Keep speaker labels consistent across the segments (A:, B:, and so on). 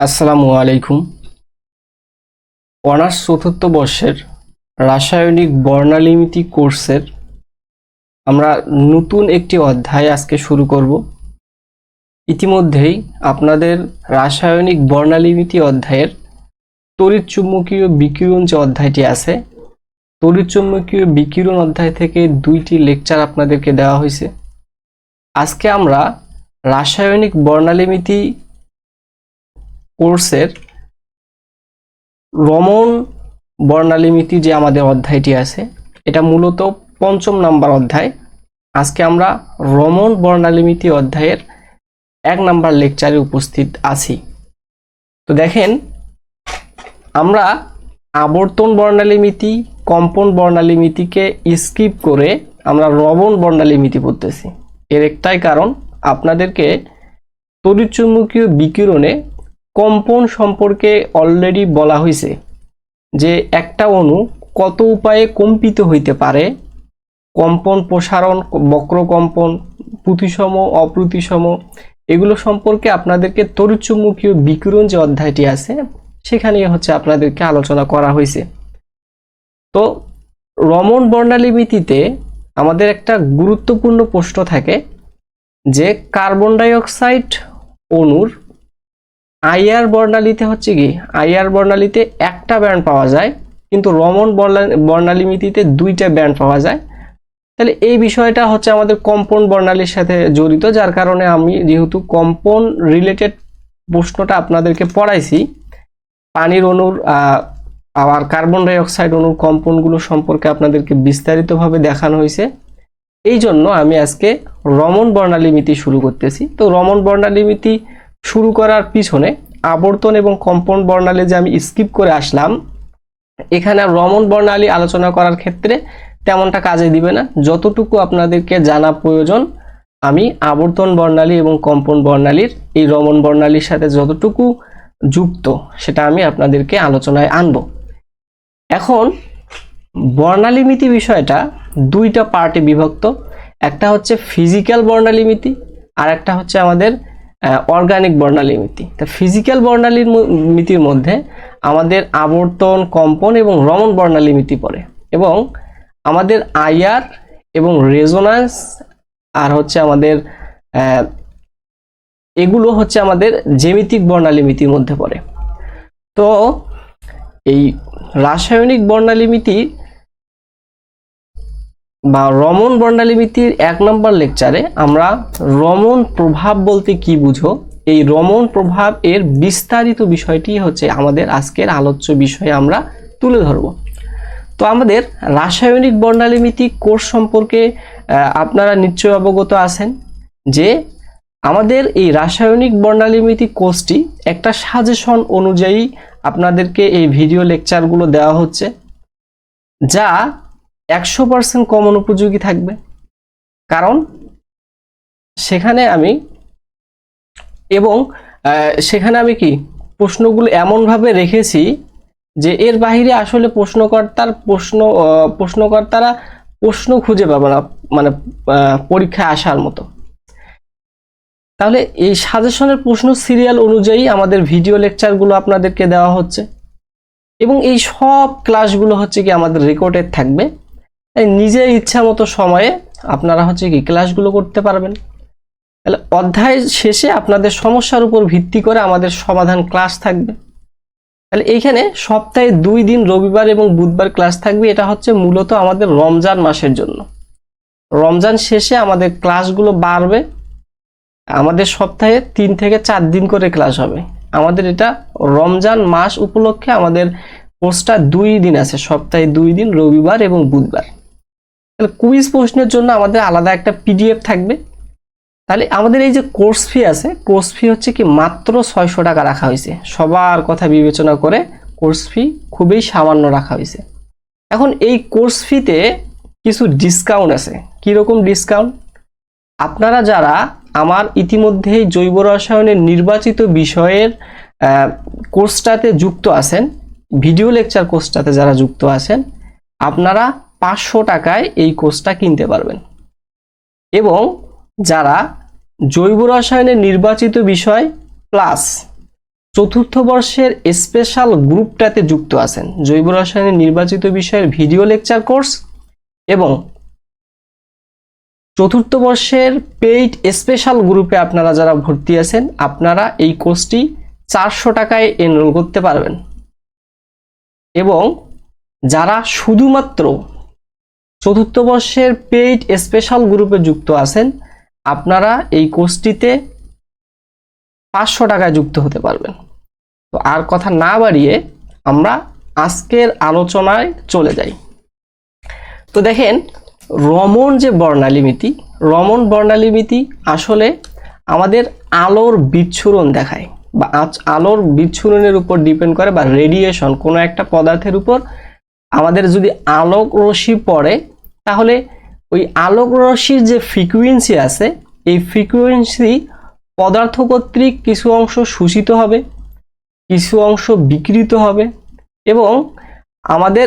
A: আসসালামু আলাইকুম। অনার্স চতুর্থ বর্ষের রাসায়নিক বর্ণালিমিতি কোর্সের আমরা নতুন একটি অধ্যায় আজকে শুরু করব। ইতিমধ্যেই আপনাদের রাসায়নিক বর্ণালিমিতি অধ্যায়ের তড়িৎচুম্বকীয় বিকিরণ যে অধ্যায়টি আছে তড়িৎচুম্বকীয় বিকিরণ অধ্যায় থেকে দুইটি লেকচার আপনাদেরকে দেওয়া হয়েছে। আজকে আমরা রাসায়নিক বর্ণালিমিতি কোর্সের রমন বর্ণালিমিতি যে আমাদের অধ্যায়টি আছে, এটা মূলত পঞ্চম নাম্বার অধ্যায়। আজকে আমরা রমন বর্ণালিমিতি অধ্যায়ের এক নাম্বার লেকচারে উপস্থিত আছি। তো দেখেন, আমরা আবর্তন বর্ণালিমিতি, কম্পন বর্ণালিমিতিকে স্কিপ করে আমরা রমন বর্ণালিমিতি পড়তেছি। এর একটাই কারণ, আপনাদেরকে তড়িৎচুম্বকীয় বিকিরণে কম্পন সম্পর্কে অলরেডি বলা হয়েছে যে একটা অণু কত উপায়ে কম্পিত হইতে পারে? কম্পন, প্রসারণ বক্রকম্পন প্রতিসম, অপ্রতিসম, এগুলো সম্পর্কে আপনাদেরকে তড়িৎচুম্বকীয় বিকিরণ যে অধ্যায়টি আছে, সেখানে হচ্ছে আপনাদেরকে আলোচনা করা হয়েছে তো রমন বর্ণালিমিতিতে আমাদের একটা গুরুত্বপূর্ণ প্রশ্ন থাকে যে কার্বন ডাইঅক্সাইড অণুর আইআর বর্ণালীতে হচ্ছে কি? আইআর বর্ণালীতে একটা ব্যান্ড পাওয়া যায়, কিন্তু রমন বর্ণা- বর্ণালিমিতিতে দুইটা ব্যান্ড পাওয়া যায়। তাহলে এই বিষয়টা হচ্ছে আমাদের কম্পন বর্ণালীর সাথে জড়িত, যার কারণে আমি যেহেতু কম্পন রিলেটেড প্রশ্নটা আপনাদেরকে পড়াইছি, পানির অণুর আবার কার্বন ডাই অক্সাইড অণুর কম্পনগুলো সম্পর্কে আপনাদেরকে বিস্তারিতভাবে দেখানো হয়েছে। এই জন্য আমি আজকে রমন বর্ণালিমিতি শুরু করতেছি। তো রমন বর্ণালিমিতি শুরু করার পিছনে আবর্তন এবং কম্পন বর্ণালী যে আমি স্কিপ করে আসলাম, এখানে রমন বর্ণালী আলোচনা করার ক্ষেত্রে তেমনটা কাজে দিবে না। যতটুকু আপনাদেরকে জানা প্রয়োজন, আমি আবর্তন বর্ণালী এবং কম্পন বর্ণালীর এই রমন বর্ণালীর সাথে যতটুকু যুক্ত, সেটা আমি আপনাদেরকে আলোচনায় আনব। এখন বর্ণালিমিতি বিষয়টা দুইটা পার্টে বিভক্ত। একটা হচ্ছে ফিজিক্যাল বর্ণালিমিতি আর একটা হচ্ছে আমাদের অর্গানিক বর্ণালিমিতি তা ফিজিক্যাল বর্ণালীর মিতির মধ্যে আমাদের আবর্তন, কম্পন এবং রমন বর্ণালিমিতি পড়ে। এবং আমাদের আইআর এবং রেজোনান্স আর হচ্ছে আমাদের এগুলো হচ্ছে আমাদের জ্যামিতিক বর্ণালিমিতির মধ্যে পড়ে। তো এই রাসায়নিক বর্ণালিমিতি বা রমন বর্ণালিমিতির এক নম্বর লেকচারে আমরা রমন প্রভাব বলতে কি বুঝো এই রমন প্রভাব এর বিস্তারিত বিষয়টি হচ্ছে আমাদের আজকের আলোচ্য বিষয়ে আমরা তুলে ধরব। তো আমাদের রাসায়নিক বর্ণালিমিতি কোর্স সম্পর্কে আপনারা নিশ্চয় অবগত আছেন যে আমাদের এই রাসায়নিক বর্ণালিমিতি কোর্সটি একটা সাজেশন অনুযায়ী আপনাদেরকে এই ভিডিও লেকচারগুলো দেওয়া হচ্ছে, যা একশো পার্সেন্ট কমন উপযোগী থাকবে। কারণ সেখানে আমি এবং সেখানে আমি কি, প্রশ্নগুলো এমনভাবে রেখেছি যে এর বাইরে আসলে প্রশ্নকর্তার প্রশ্ন প্রশ্নকর্তারা প্রশ্ন খুঁজে পাবে না মানে পরীক্ষায় আসার মতো। তাহলে এই সাজেশনের প্রশ্ন সিরিয়াল অনুযায়ী আমাদের ভিডিও লেকচারগুলো আপনাদেরকে দেওয়া হচ্ছে এবং এই সব ক্লাসগুলো হচ্ছে কি আমাদের রেকর্ডেড থাকবে। নিজের ইচ্ছা মতো সময়ে আপনারা হচ্ছে কি ক্লাসগুলো করতে পারবেন। তাহলে অধ্যায় শেষে আপনাদের সমস্যার উপর ভিত্তি করে আমাদের সমাধান ক্লাস থাকবে। তাহলে এইখানে সপ্তাহে দুই দিন রবিবার এবং বুধবার ক্লাস থাকবে, এটা হচ্ছে মূলত আমাদের রমজান মাসের জন্য। রমজান শেষে আমাদের ক্লাসগুলো বাড়বে। আমাদের সপ্তাহে তিন থেকে চার দিন করে ক্লাস হবে। আমাদের এটা রমজান মাস উপলক্ষে আমাদের কোর্সটা দুই দিন আছে, সপ্তাহে দুই দিন রবিবার এবং বুধবার। তাহলে কুইজ প্রশ্নের জন্য আমাদের আলাদা একটা পিডিএফ থাকবে। তাহলে আমাদের এই যে কোর্স ফি আছে কোর্স ফি হচ্ছে কি মাত্র ছয়শো টাকা রাখা হয়েছে। সবার কথা বিবেচনা করে কোর্স ফি খুবই সামান্য রাখা হয়েছে। এখন এই কোর্স ফিতে কিছু ডিসকাউন্ট আছে। কীরকম ডিসকাউন্ট আপনারা যারা আমার ইতিমধ্যেই জৈব রসায়নের নির্বাচিত বিষয়ের কোর্সটাতে যুক্ত আছেন ভিডিও লেকচার কোর্সটাতে যারা যুক্ত আছেন, আপনারা পাঁচশো টাকায় এই কোর্সটা কিনতে পারবেন। এবং যারা জৈব রসায়নের নির্বাচিত বিষয় প্লাস চতুর্থ বর্ষের স্পেশাল গ্রুপটাতে যুক্ত আছেন, জৈব রসায়নের নির্বাচিত বিষয়ের ভিডিও লেকচার কোর্স এবং চতুর্থ বর্ষের পেইড স্পেশাল গ্রুপে আপনারা যারা ভর্তি আছেন, আপনারা এই কোর্সটি চারশো টাকায় এনরোল করতে পারবেন। এবং যারা শুধুমাত্র চতুর্থ বর্ষের পেইড স্পেশাল গ্রুপে যুক্ত আছেন, আপনারা এই কোর্সটিতে পাঁচশো টাকায় যুক্ত হতে পারবেন। তো আর কথা না বাড়িয়ে আমরা আজকের আলোচনায় চলে যাই। তো দেখেন, রমন যে বর্ণালিমিতি, রমন বর্ণালিমিতি আসলে আমাদের আলোর বিচ্ছুরণ দেখায় বা আলোর বিচ্ছুরণের উপর ডিপেন্ড করে বা রেডিয়েশন কোনো একটা পদার্থের উপর আমাদের যদি আলোক রশ্মি পড়ে তাহলে ওই আলোক রশ্মির যে ফ্রিকুয়েন্সি আছে, এই ফ্রিকুয়েন্সি পদার্থ কর্তৃক কিছু অংশ শোষিত হবে, কিছু অংশ বিকৃত হবে এবং আমাদের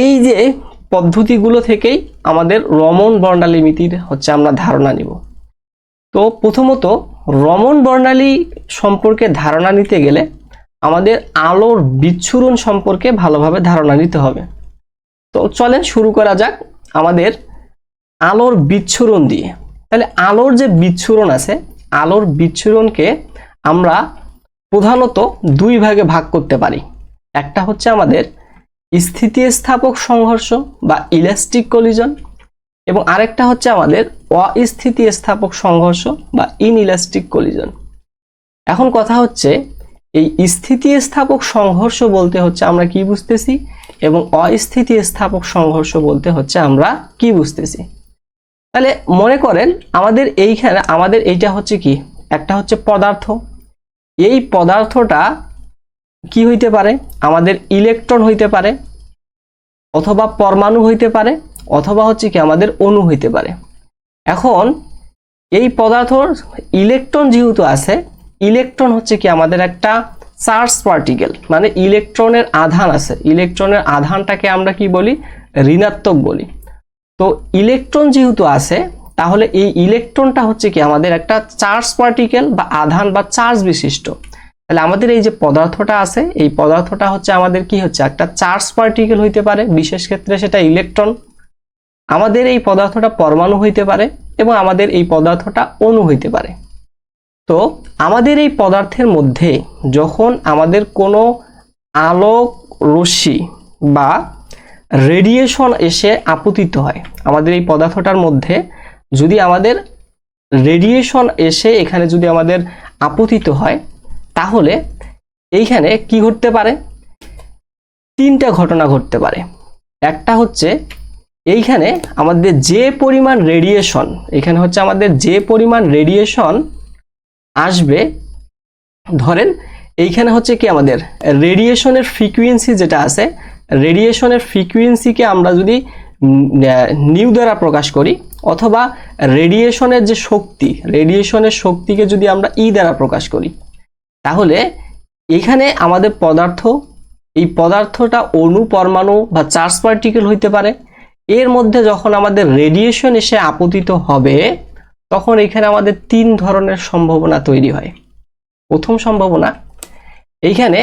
A: এই যে পদ্ধতিগুলো থেকেই আমাদের রমন বর্ণালীমিতির হচ্ছে আমরা ধারণা নিব। তো প্রথমত রমন বর্ণালী সম্পর্কে ধারণা নিতে গেলে আমাদের আলোর বিচ্ছুরণ সম্পর্কে ভালোভাবে ধারণা নিতে হবে। তো চলেন শুরু করা যাক আমাদের আলোর বিচ্ছুরণ দিয়ে। তাহলে আলোর যে বিচ্ছুরণ আছে, আলোর বিচ্ছুরণকে আমরা প্রধানত দুই ভাগে ভাগ করতে পারি। একটা হচ্ছে আমাদের স্থিতিস্থাপক সংঘর্ষ বা ইলাস্টিক কলিজন এবং আরেকটা হচ্ছে আমাদের অস্থিতিস্থাপক সংঘর্ষ বা ইনইলাস্টিক কলিজন এখন কথা হচ্ছে, এই স্থিতিস্থাপক সংঘর্ষ বলতে হচ্ছে আমরা কি বুঝতেছি? এবং অস্থিতিস্থাপক সংঘর্ষ বলতে হচ্ছে আমরা কি বুঝতেছি? তাহলে মনে করেন আমাদের এইখানে, আমাদের এইটা হচ্ছে কি? একটা হচ্ছে পদার্থ। এই পদার্থটা কি হইতে পারে? আমাদের ইলেকট্রন হইতে পারে, অথবা পরমাণু হইতে পারে, অথবা হচ্ছে কি আমাদের অণু হইতে পারে। এখন এই পদার্থর ইলেকট্রন যেহেতু আছে, ইলেকট্রন হচ্ছে কি আমাদের একটা চার্জ পার্টিকেল মানে ইলেকট্রনের আধান আছে। ইলেকট্রনের আধানটাকে আমরা কি বলি? ঋণাত্মক বলি। তো ইলেকট্রন যেহেতু আছে, তাহলে এই ইলেকট্রনটা হচ্ছে কি? আমাদের একটা চার্জ পার্টিকেল বা আধান বা চার্জ বিশিষ্ট। তাহলে আমাদের এই যে পদার্থটা আছে, এই পদার্থটা হচ্ছে আমাদের কি হচ্ছে? একটা চার্জ পার্টিকেল হইতে পারে, বিশেষ ক্ষেত্রে সেটা ইলেকট্রন। আমাদের এই পদার্থটা পরমাণু হইতে পারে এবং আমাদের এই পদার্থটা অণু হইতে পারে। তো আমাদের এই পদার্থের মধ্যে যখন আমাদের কোনো আলোক রশ্মি বা রেডিয়েশন এসে আপতিত হয়, আমাদের এই পদার্থটার মধ্যে যদি আমাদের রেডিয়েশন এসে এখানে যদি আমাদের আপতিত হয়, তাহলে এইখানে কি ঘটতে পারে? তিনটা ঘটনা ঘটতে পারে। একটা হচ্ছে এইখানে আমাদের যে পরিমাণ রেডিয়েশন এখানে হচ্ছে আমাদের যে পরিমাণ রেডিয়েশন আসবে। ধরেন এইখানে হচ্ছে কি আমাদের রেডিয়েশনের ফ্রিকুয়েন্সি যেটা আছে রেডিয়েশনের ফ্রিকুয়েন্সিকে আমরা যদি নিউ দ্বারা প্রকাশ করি, অথবা রেডিয়েশনের যে শক্তি রেডিয়েশনের শক্তিকে যদি আমরা ই দ্বারা প্রকাশ করি, তাহলে এখানে আমাদের পদার্থ, এই পদার্থটা অণু, পরমাণু বা চার্জ পার্টিকেল হইতে পারে। এর মধ্যে যখন আমাদের রেডিয়েশন এসে আপতিত হবে তখন এখানে আমাদের তিন ধরনের সম্ভাবনা তৈরি হয়। প্রথম সম্ভাবনা এইখানে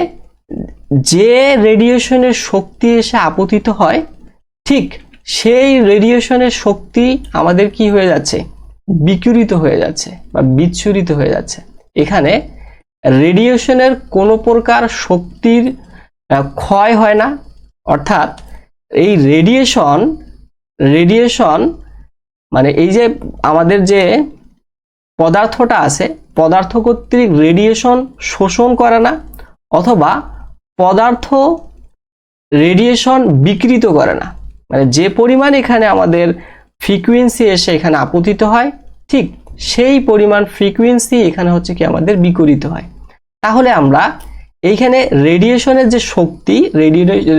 A: যে রেডিয়েশনের শক্তি এসে আপতিত হয়, ঠিক সেই রেডিয়েশনের শক্তি আমাদের কি হয়ে যাচ্ছে? বিকিরিত হয়ে যাচ্ছে বা বিচ্ছুরিত হয়ে যাচ্ছে। এখানে রেডিয়েশনের কোনো প্রকার শক্তির ক্ষয় হয় না। অর্থাৎ এই রেডিয়েশন রেডিয়েশন মানে এই যে আমাদের যে পদার্থটা আছে, পদার্থ কর্তৃক রেডিয়েশন শোষণ করে না, অথবা পদার্থ রেডিয়েশন বিকৃত করে না। মানে যে পরিমাণ এখানে আমাদের ফ্রিকুয়েন্সি এসে এখানে আপতিত হয়, ঠিক সেই পরিমাণ ফ্রিকুয়েন্সি এখানে হচ্ছে কি আমাদের বিকরিত হয়। তাহলে আমরা এইখানে রেডিয়েশনের যে শক্তি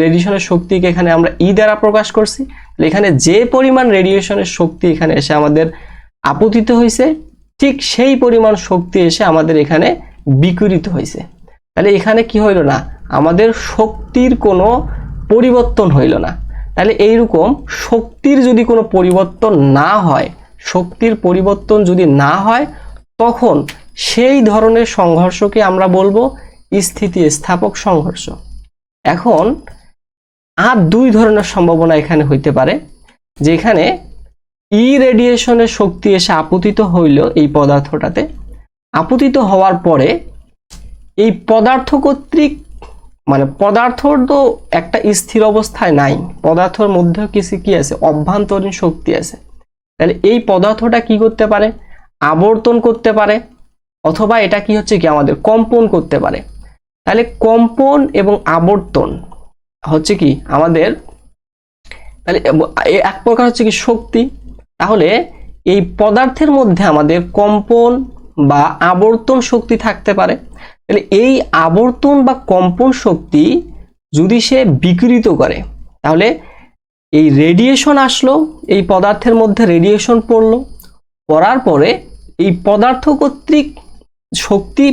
A: রেডিয়েশনের শক্তিকে এখানে আমরা ই দ্বারা প্রকাশ করছি। এখানে যে পরিমাণ রেডিয়েশনের শক্তি এখানে এসে আমাদের আপতিত হয়েছে, ঠিক সেই পরিমাণ শক্তি এসে আমাদের এখানে বিকরিত হয়েছে। তাহলে এখানে কি হইল না? আমাদের শক্তির কোনো পরিবর্তন হইল না। তাহলে এইরকম শক্তির যদি কোনো পরিবর্তন না হয়, শক্তির পরিবর্তন যদি না হয়, তখন সেই ধরনের সংঘর্ষকে আমরা বলব স্থিতি স্থাপক সংঘর্ষ। এখন আর দুই ধরনের সম্ভাবনা এখানে হইতে পারে, যেখানে ই রেডিয়েশনের শক্তি এসে আপতিত হইল এই পদার্থটাতে। আপতিত হওয়ার পরে এই পদার্থ কর্তৃক মানে পদার্থ তো একটা স্থির অবস্থায় নাই, পদার্থর মধ্যে কিছু কি আছে, অভ্যন্তরীণ শক্তি আছে। তাহলে এই পদার্থটা কি করতে পারে? আবর্তন করতে পারে, অথবা এটা কি হচ্ছে কি আমাদের কম্পন করতে পারে। তাহলে কম্পন এবং আবর্তন হচ্ছে কি আমাদের, তাহলে এক প্রকার হচ্ছে কি শক্তি। তাহলে এই পদার্থের মধ্যে আমাদের কম্পন বা আবর্তন শক্তি থাকতে পারে। তাহলে এই আবর্তন বা কম্পন শক্তি যদি সে বিকৃত করে, তাহলে এই রেডিয়েশন আসলো, এই পদার্থের মধ্যে রেডিয়েশন পড়ল। পড়ার পরে এই পদার্থ কর্তৃক শক্তি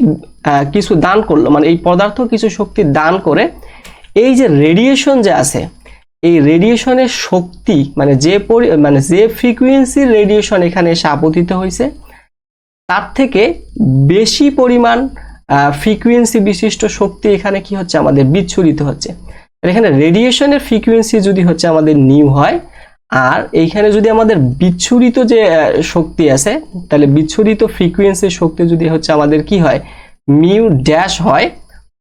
A: কিছু দান করল মানে এই পদার্থ কিছু শক্তি দান করে এই যে রেডিয়েশন যে আছে, এই রেডিয়েশনের শক্তি মানে যে মানে যে ফ্রিকুয়েন্সির রেডিয়েশন এখানে এসে আপতিত হয়েছে, তার থেকে বেশি পরিমাণ ফ্রিকুয়েন্সি বিশিষ্ট শক্তি এখানে কি হচ্ছে আমাদের বিচ্ছুরিত হচ্ছে। এখানে রেডিয়েশনের ফ্রিকুয়েন্সি যদি হচ্ছে আমাদের নিউ হয়, আর এইখানে যদি আমাদের বিচ্ছুরিত যে শক্তি আছে, তাহলে বিচ্ছুরিত ফ্রিকুয়েন্সির শক্তি যদি হচ্ছে আমাদের কি হয় মিউ ড্যাশ হয়,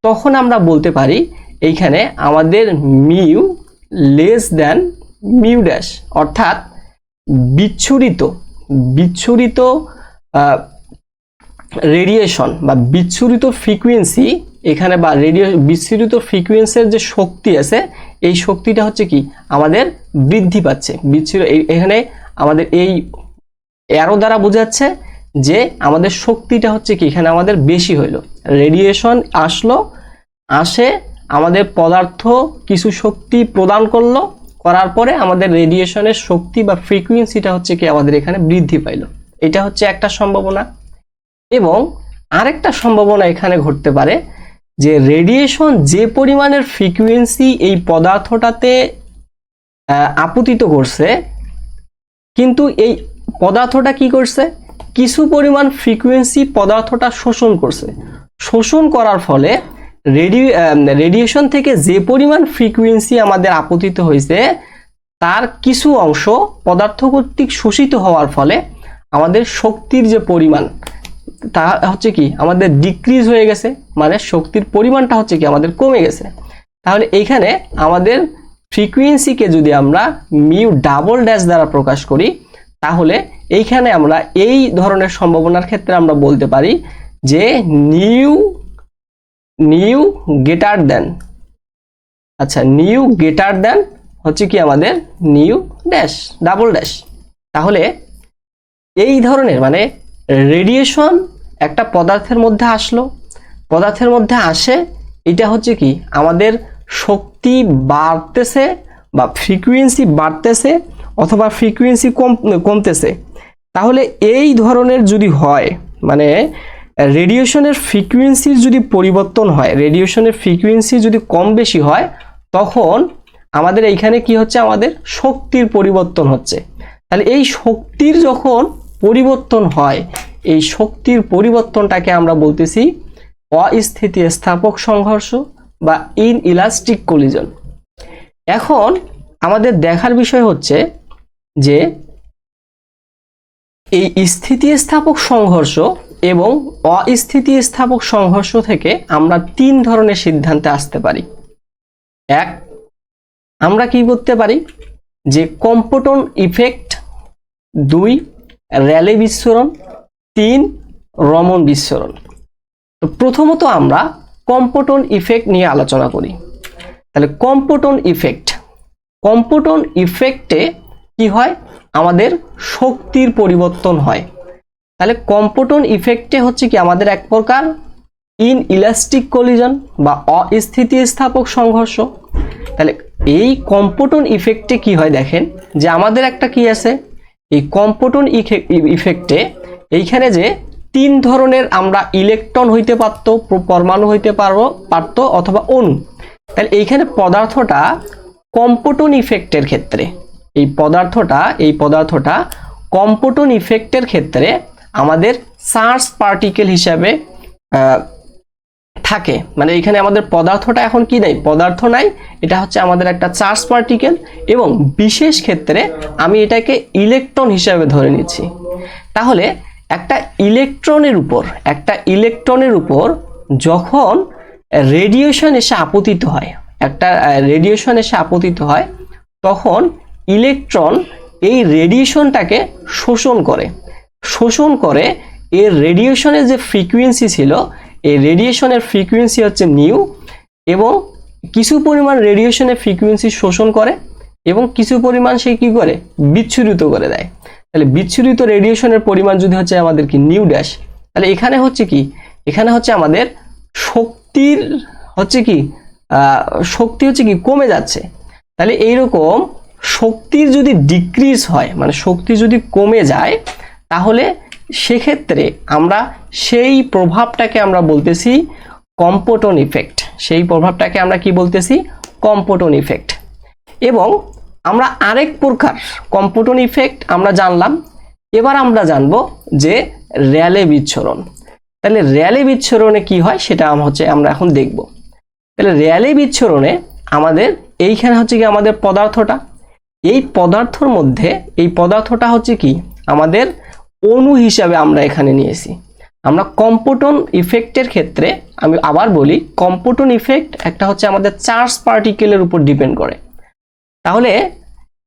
A: তখন আমরা বলতে পারি এইখানে আমাদের mu less than mu dash, অর্থাৎ বিচ্ছুরিত বিচ্ছুরিত রেডিয়েশন বা বিচ্ছুরিত ফ্রিকুয়েন্সি এখানে বা রেডিও বিচ্ছুরিত ফ্রিকুয়েন্সির যে শক্তি আছে, এই শক্তিটা হচ্ছে কি? আমাদের বৃদ্ধি পাচ্ছে। বিচ্ছুর এখানে আমাদের এই অ্যারো দ্বারা বোঝাচ্ছে যে আমাদের শক্তিটা হচ্ছে কি? এখানে আমাদের বেশি হইল। রেডিয়েশন আসলো, আসে আমাদের পদার্থ কিছু শক্তি প্রদান করল, করার পরে আমাদের রেডিয়েশনের শক্তি বা ফ্রিকুয়েন্সিটা হচ্ছে কি আমাদের এখানে বৃদ্ধি পাইলো। এটা হচ্ছে একটা সম্ভাবনা। এবং আরেকটা সম্ভাবনা এখানে ঘটতে পারে যে রেডিয়েশন যে পরিমাণের ফ্রিকুয়েন্সি এই পদার্থটাতে আপতিত করছে, কিন্তু এই পদার্থটা কি করছে? কিছু পরিমাণ ফ্রিকুয়েন্সি পদার্থটা শোষণ করছে। শোষণ করার ফলে রেডি রেডিয়েশন থেকে যে পরিমাণ ফ্রিকুয়েন্সি আমাদের আপতিত হয়েছে, তার কিছু অংশ পদার্থ কর্তৃক শোষিত হওয়ার ফলে আমাদের শক্তির যে পরিমাণ, তা হচ্ছে কি, আমাদের ডিক্রিজ হয়ে গেছে। মানে শক্তির পরিমাণটা হচ্ছে কি, আমাদের কমে গেছে। তাহলে এইখানে আমাদের ফ্রিকুয়েন্সিকে যদি আমরা মিউ ডাবল ড্যাশ দ্বারা প্রকাশ করি, তাহলে এইখানে আমরা এই ধরনের সম্ভাবনার ক্ষেত্রে আমরা বলতে পারি যে নিউ নিউ গেটার দেন আচ্ছা নিউ গেটার দেন হচ্ছে কি আমাদের নিউ ড্যাশ ডাবল ড্যাশ তাহলে এই ধরনের মানে রেডিয়েশন একটা পদার্থের মধ্যে আসলো। পদার্থের মধ্যে আসে, এটা হচ্ছে কি আমাদের শক্তি বাড়তেছে বা ফ্রিকুয়েন্সি বাড়তেছে অথবা ফ্রিকুয়েন্সি কম, কমতেছে। তাহলে এই ধরনের যদি হয় মানে রেডিয়েশনের ফ্রিকুয়েন্সির যদি পরিবর্তন হয় রেডিয়েশনের ফ্রিকুয়েন্সি যদি কম বেশি হয়, তখন আমাদের এইখানে কি হচ্ছে? আমাদের শক্তির পরিবর্তন হচ্ছে। তাহলে এই শক্তির যখন পরিবর্তন হয়, এই শক্তির পরিবর্তনটাকে আমরা বলতেছি অস্থিতি স্থাপক সংঘর্ষ বা ইন ইলাস্টিক কলিজন এখন আমাদের দেখার বিষয় হচ্ছে যে এই স্থিতিস্থাপক সংঘর্ষ এবং অস্থিতিস্থাপক সংঘর্ষ থেকে আমরা তিন ধরনের সিদ্ধান্তে আসতে পারি। এক, আমরা কি করতে পারি? যে কম্পোটন ইফেক্ট, দুই, র্যালে বিস্ফোরণ, তিন, রমন বিস্ফোরণ। তো প্রথমত আমরা কম্পটন ইফেক্ট নিয়ে আলোচনা করি। তাহলে কম্পোটন ইফেক্ট, কম্পোটন ইফেক্টে কি হয়? আমাদের শক্তির পরিবর্তন হয়। তাহলে কম্পোটন ইফেক্টে হচ্ছে কি আমাদের এক প্রকার ইন ইলাস্টিক কলিজন বা অস্থিতিস্থাপক সংঘর্ষ। তাহলে এই কম্পোটন ইফেক্টে কি হয় দেখেন, যে আমাদের একটা কি আছে? এই কম্পটন ইফেক্টে এইখানে যে তিন ধরনের আমরা ইলেকট্রন হইতে পারত, পরমাণু হইতে পারব পারত অথবা অণু। তাহলে এইখানে পদার্থটা কম্পোটন ইফেক্টের ক্ষেত্রে, এই পদার্থটা এই পদার্থটা কম্পোটন ইফেক্টের ক্ষেত্রে আমাদের চার্জ পার্টিকেল হিসাবে থাকে। মানে এখানে আমাদের পদার্থটা এখন কি নাই? পদার্থ নাই। এটা হচ্ছে আমাদের একটা চার্জ পার্টিকেল এবং বিশেষ ক্ষেত্রে আমি এটাকে ইলেকট্রন হিসাবে ধরে নিচ্ছি। তাহলে একটা ইলেকট্রনের উপর, একটা ইলেকট্রনের উপর যখন রেডিয়েশন এসে আপতিত হয়, একটা রেডিয়েশন এসে আপতিত হয়, তখন ইলেকট্রন এই রেডিয়েশনটাকে শোষণ করে। শোষণ করে, এর রেডিয়েশনের যে ফ্রিকুয়েন্সি ছিল, এই রেডিয়েশনের ফ্রিকুয়েন্সি হচ্ছে নিউ এবং কিছু পরিমাণ রেডিয়েশনের ফ্রিকুয়েন্সি শোষণ করে এবং কিছু পরিমাণ সে কি করে? বিচ্ছুরিত করে দেয়। তাহলে বিচ্ছুরিত রেডিয়েশনের পরিমাণ যদি হচ্ছে আমাদের কি নিউ ড্যাশ তাহলে এখানে হচ্ছে কি? এখানে হচ্ছে আমাদের শক্তির হচ্ছে কি? শক্তি হচ্ছে কি? কমে যাচ্ছে। তাহলে এইরকম শক্তির যদি ডিক্রিজ হয় মানে শক্তি যদি কমে যায় তাহলে সেক্ষেত্রে আমরা সেই প্রভাবটাকে আমরা বলতেছি কম্পোটন ইফেক্ট। সেই প্রভাবটাকে আমরা কি বলতেছি? Compton effect. এবং আমরা আরেক প্রকার কম্পোটন ইফেক্ট আমরা জানলাম। এবার আমরা জানব যে র্যালে বিচ্ছরণ। তাহলে র্যালে বিচ্ছরণে কি হয় সেটা হচ্ছে আমরা এখন দেখব। তাহলে র্যালে বিচ্ছরণে আমাদের এইখানে হচ্ছে কি আমাদের পদার্থটা? এই পদার্থর মধ্যে এই পদার্থটা হচ্ছে কি? আমাদের অণু হিসাবে আমরা এখানে নিয়েছি। আমরা কম্পোটন ইফেক্টের ক্ষেত্রে আমি আবার বলি, কম্পোটন ইফেক্ট একটা হচ্ছে আমাদের চার্জ পার্টিকেলের উপর ডিপেন্ড করে। তাহলে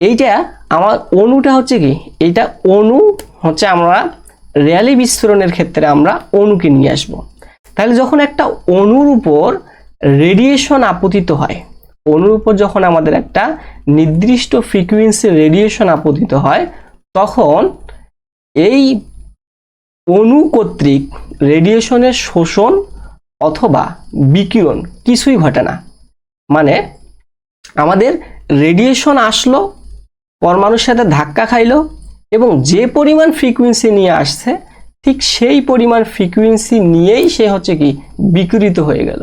A: এইটা আমার অণুটা হচ্ছে কি? এইটা অণু হচ্ছে আমরা র্যালি বিস্ফোরণের ক্ষেত্রে আমরা অণুকে নিয়ে আসব। তাহলে যখন একটা অণুর উপর রেডিয়েশন আপতিত হয় অণুর উপর যখন আমাদের একটা নির্দিষ্ট ফ্রিকুয়েন্সি রেডিয়েশন আপতিত হয়, তখন এই অণু কর্তৃক রেডিয়েশনের শোষণ অথবা বিকিরণ কিছুই ঘটে না। মানে আমাদের রেডিয়েশন আসলো, পরমাণুর সাথে ধাক্কা খাইলো এবং যে পরিমাণ ফ্রিকুয়েন্সি নিয়ে আসছে, ঠিক সেই পরিমাণ ফ্রিকুয়েন্সি নিয়েই সে হচ্ছে কি বিকৃত হয়ে গেল।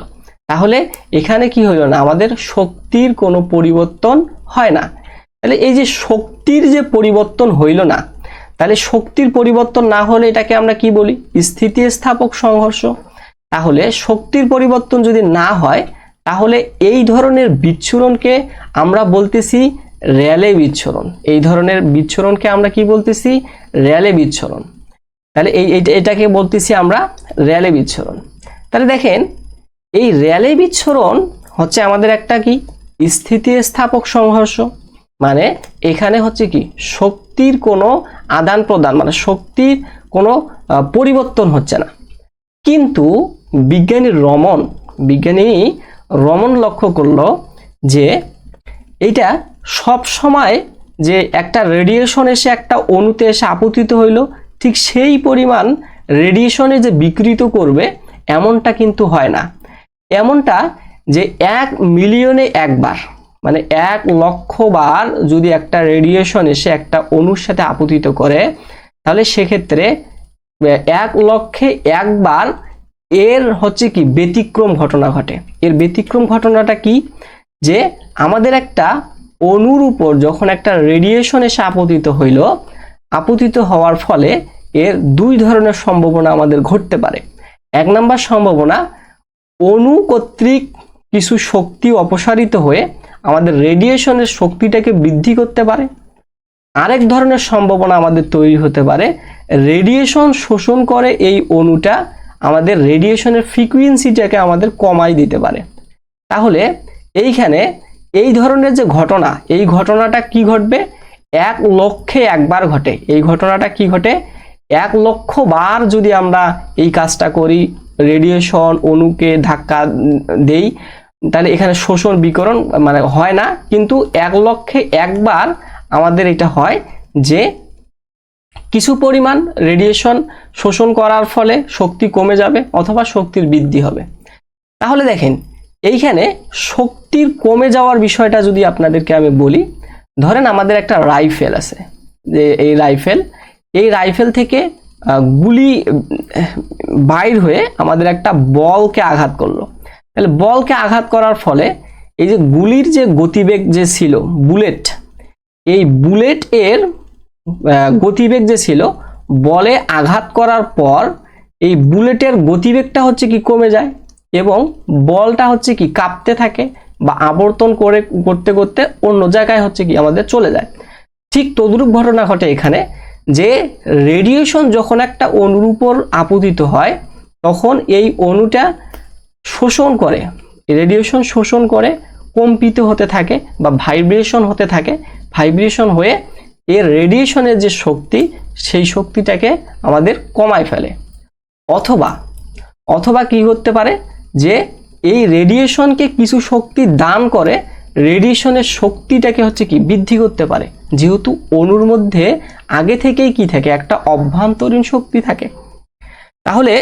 A: তাহলে এখানে কি হইল না, আমাদের শক্তির কোনো পরিবর্তন হয় না। তাহলে এই যে শক্তির যে পরিবর্তন হইল না তাহলে শক্তির পরিবর্তন না হলে এটাকে আমরা কি বলি? স্থিতিস্থাপক সংঘর্ষ। তাহলে শক্তির পরিবর্তন যদি না হয়, তাহলে এই ধরনের বিচ্ছুরণকে আমরা বলতেছি র্যালে বিচ্ছুরণ। এই ধরনের বিচ্ছুরণকে আমরা কি বলতেছি? র্যালে বিচ্ছুরণ। তাহলে এই এটাকে বলতেছি আমরা র্যালে বিচ্ছুরণ। তাহলে দেখেন, এই র্যালে বিচ্ছুরণ হচ্ছে আমাদের একটা কি? স্থিতিস্থাপক সংঘর্ষ। মানে এখানে হচ্ছে কি, শক্তির কোনো আদান প্রদান মানে শক্তির কোনো পরিবর্তন হচ্ছে না। কিন্তু বিজ্ঞানী রমন বিজ্ঞানী রমন লক্ষ্য করল যে এটা সব সময় যে একটা রেডিয়েশন এসে একটা অণুতে এসে আপতিত হইল, ঠিক সেই পরিমাণ রেডিয়েশনে যে বিকৃত করবে, এমনটা কিন্তু হয় না। এমনটা যে এক মিলিয়নে একবার মানে এক লক্ষ বার যদি একটা রেডিয়েশন এসে একটা অণুর সাথে আপতিত করে, তাহলে সেক্ষেত্রে এক লক্ষে একবার এর হচ্ছে কি ব্যতিক্রম ঘটনা ঘটে। এর ব্যতিক্রম ঘটনাটা কি? যে আমাদের একটা অণুর উপর যখন একটা রেডিয়েশন এসে আপতিত হইল, আপতিত হওয়ার ফলে এর দুই ধরনের সম্ভাবনা আমাদের ঘটতে পারে। এক নম্বর সম্ভাবনা, অণু কর্তৃক কিছু শক্তি অপসারিত হয়ে আমাদের রেডিয়েশনের শক্তিটাকে বৃদ্ধি করতে পারে। আরেক ধরনের সম্ভাবনা আমাদের তৈরি হতে পারে রেডিয়েশন শোষণ করে এই অণুটা আমাদের রেডিয়েশনের ফ্রিকুয়েন্সিটাকে আমাদের কমাই দিতে পারে। তাহলে এইখানে এই ধরনের যে ঘটনা, এই ঘটনাটা কি ঘটবে? এক লক্ষে একবার ঘটে। এই ঘটনাটা কি ঘটে? এক লক্ষ বার যদি আমরা এই কাজটা করি রেডিয়েশন অণুকে ধাক্কা দেই তাহলে এখানে শোষণ বিকরণ মানে হয় না, কিন্তু এক লক্ষে একবার আমাদের এটা হয় যে কিছু পরিমাণ রেডিয়েশন শোষণ করার ফলে শক্তি কমে যাবে অথবা শক্তির বৃদ্ধি হবে। তাহলে দেখেন, এইখানে শক্তির কমে যাওয়ার বিষয়টা যদি আপনাদেরকে আমি বলি, ধরেন আমাদের একটা রাইফেল আছে, যে এই রাইফেল এই রাইফেল থেকে গুলি বাইর হয়ে আমাদের একটা বলকে আঘাত করল। তাহলে বলকে আঘাত করার ফলে এই যে গুলির যে গতিবেগ যে ছিল, বুলেট, এই বুলেট এর গতিবেগ যে ছিল, বলে আঘাত করার পর এই বুলেটের গতিবেগটা হচ্ছে কি কমে যায় এবং বলটা হচ্ছে কি কাঁপতে থাকে বা আবর্তন করে, করতে করতে অন্য জায়গায় হচ্ছে কি আমাদের চলে যায়। ঠিক তদ্রূপ ঘটনা ঘটে এখানে যে রেডিয়েশন যখন একটা অণুর উপর আপতিত হয়, তখন এই অণুটা শোষণ করে রেডিয়েশন শোষণ করে কম্পিত হতে থাকে বা ভাইব্রেশন হতে থাকে ভাইব্রেশন হয়ে এর রেডিয়েশনের যে শক্তি, সেই শক্তিটাকে আমাদের কমায় ফেলে। অথবা অথবা কি করতে পারে যে এই রেডিয়েশনকে কিছু শক্তি দান করে রেডিয়েশনের শক্তিটাকে হচ্ছে কি বৃদ্ধি করতে পারে। যেহেতু অণুর মধ্যে আগে থেকেই কি থাকে? একটা অভ্যন্তরীণ শক্তি থাকে। তাহলে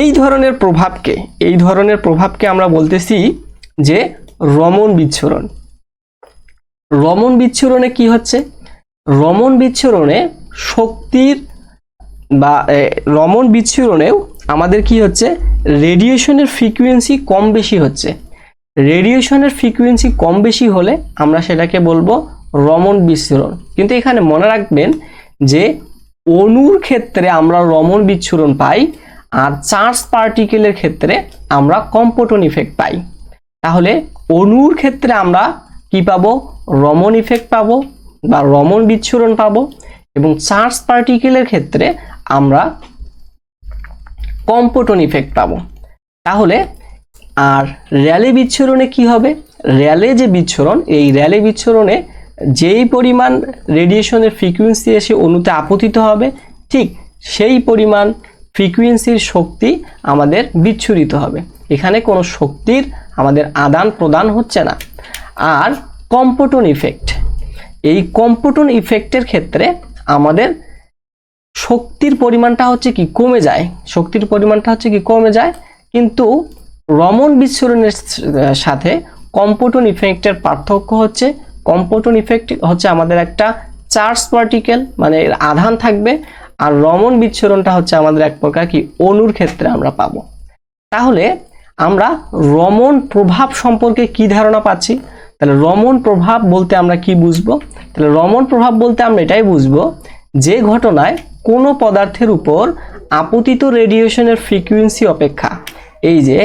A: এই ধরনের প্রভাবকে, এই ধরনের প্রভাবকে আমরা বলতেছি যে রমন বিচ্ছুরণ। রমন বিচ্ছুরণে কি হচ্ছে? রমন বিচ্ছুরণে শক্তির বা রমন বিচ্ছুরণেও আমাদের কি হচ্ছে? রেডিয়েশনের ফ্রিকোয়েন্সি কম বেশি হচ্ছে। রেডিয়েশনের ফ্রিকোয়েন্সি কম বেশি হলে আমরা সেটাকে বলব রমন বিচ্ছুরণ। কিন্তু এখানে মনে রাখবেন যে অণুর ক্ষেত্রে আমরা রমন বিচ্ছুরণ পাই আর চার্জ পার্টিকেলের ক্ষেত্রে আমরা কম্পোটন ইফেক্ট পাই। তাহলে অণুর ক্ষেত্রে আমরা কি পাবো? রমন ইফেক্ট পাবো বা রমন বিচ্ছুরণ পাবো এবং চার্জ পার্টিকেলের ক্ষেত্রে আমরা কম্পোটন ইফেক্ট পাবো। তাহলে আর র্যালে বিচ্ছুরণে কি হবে? র্যালে যে বিচ্ছুরণ, এই র্যালে বিচ্ছুরণে যেই পরিমাণ রেডিয়েশনের ফ্রিকোয়েন্সি এসে অণুতে আপতিত হবে, ঠিক সেই পরিমাণ ফ্রিকোয়েন্সির শক্তি আমাদের বিচ্ছুরিত হবে। এখানে কোনো শক্তির আমাদের আদান প্রদান হচ্ছে না। আর কম্পোটন ইফেক্ট এই কম্পোটন ইফেক্টের ক্ষেত্রে আমাদের শক্তির পরিমাণটা হচ্ছে কি কমে যায়। শক্তির পরিমাণটা হচ্ছে কি কমে যায়, কিন্তু রমন বিচ্ছুরণের সাথে কম্পোটন ইফেক্টের পার্থক্য হচ্ছে, কম্পোটন ইফেক্ট হচ্ছে আমাদের একটা চার্জ পার্টিকেল মানে আধান থাকবে। আর রমন বিচ্ছরণটা হচ্ছে আমাদের এক প্রকার কি অণুর ক্ষেত্রে আমরা পাবো। তাহলে আমরা রমন প্রভাব সম্পর্কে কি ধারণা পাচ্ছি? তাহলে রমন প্রভাব বলতে আমরা কি বুঝব? তাহলে রমন প্রভাব বলতে আমরা এটাই বুঝব যে ঘটনায় কোনো পদার্থের উপর আপতিত রেডিয়েশনের ফ্রিকোয়েন্সি অপেক্ষা। এই যে,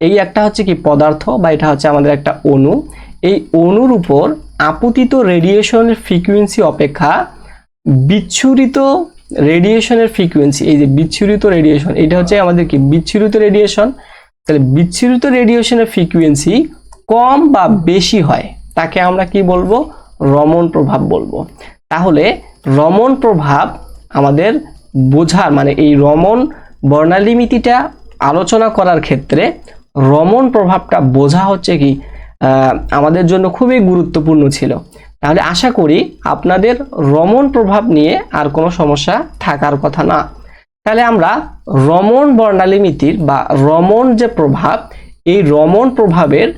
A: এই একটা হচ্ছে কি পদার্থ বা এটা হচ্ছে আমাদের একটা অণু এই অণুর উপর আপতিত রেডিয়েশনের ফ্রিকোয়েন্সি অপেক্ষা বিচ্ছুরিত রেডিয়েশনের ফ্রিকোয়েন্সি এই যে বিচ্ছুরিত রেডিয়েশন এটা হচ্ছে আমাদের কি? বিচ্ছুরিত রেডিয়েশন তাহলে বিচ্ছুরিত রেডিয়েশনের ফ্রিকোয়েন্সি কম বা বেশি হয়, তাকে আমরা কি বলব? রমন প্রভাব বলব। তাহলে রমন প্রভাব আমাদের বোঝার মানে এই রমন বর্ণালিমিতিটা আলোচনা করার ক্ষেত্রে রমন প্রভাবটা বোঝা হচ্ছে কি আমাদের জন্য খুবই গুরুত্বপূর্ণ ছিল। তাহলে আশা করি আপনাদের রমন প্রভাব নিয়ে আর কোনো সমস্যা থাকার কথা না। তাহলে আমরা রমন বর্ণালিমিতির বা রমন যে প্রভাব, এই রমন প্রভাবের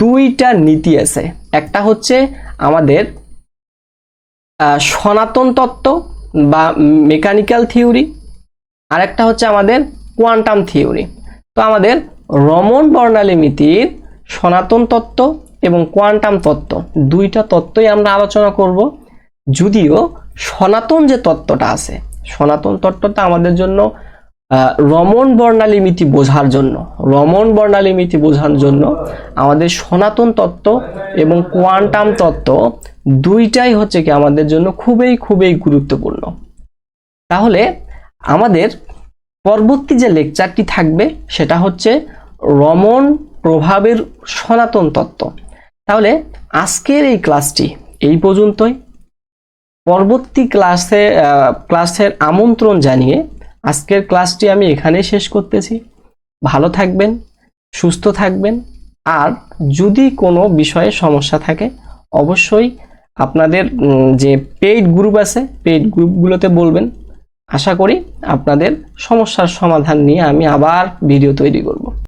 A: দুইটা নীতি আছে। একটা হচ্ছে আমাদের সনাতন তত্ত্ব বা মেকানিক্যাল থিওরি আর একটা হচ্ছে আমাদের কোয়ান্টাম থিওরি। তো আমাদের রমন বর্ণালিমিতির সনাতন তত্ত্ব এবং কোয়ান্টাম তত্ত্ব। দুইটা তত্ত্বই আমরা আলোচনা করব। যদিও সনাতন যে তত্ত্বটা আছে, সনাতন তত্ত্বটা আমাদের জন্য রমন বর্ণালিমিতি বোঝার জন্য রমন বর্ণালিমিতি বোঝার জন্য আমাদের সনাতন তত্ত্ব এবং কোয়ান্টাম তত্ত্ব দুইটাই হচ্ছে কি আমাদের জন্য খুবই খুবই গুরুত্বপূর্ণ। তাহলে আমাদের পরবর্তী যে লেকচারটি থাকবে সেটা হচ্ছে রমন প্রভাবের সনাতন তত্ত্ব। তাহলে আজকের এই ক্লাসটি এই পর্যন্তই। পরবর্তী ক্লাসে ক্লাসের আমন্ত্রণ জানিয়ে আজকের ক্লাসটি আমি এখানে শেষ করতেছি। ভালো থাকবেন, সুস্থ থাকবেন। আর যদি কোনো বিষয়ে সমস্যা থাকে, অবশ্যই আপনাদের যে পেইড গ্রুপ আছে পেইড গ্রুপগুলোতে বলবেন। আশা করি আপনাদের সমস্যার সমাধান নিয়ে আমি আবার ভিডিও তৈরি করব।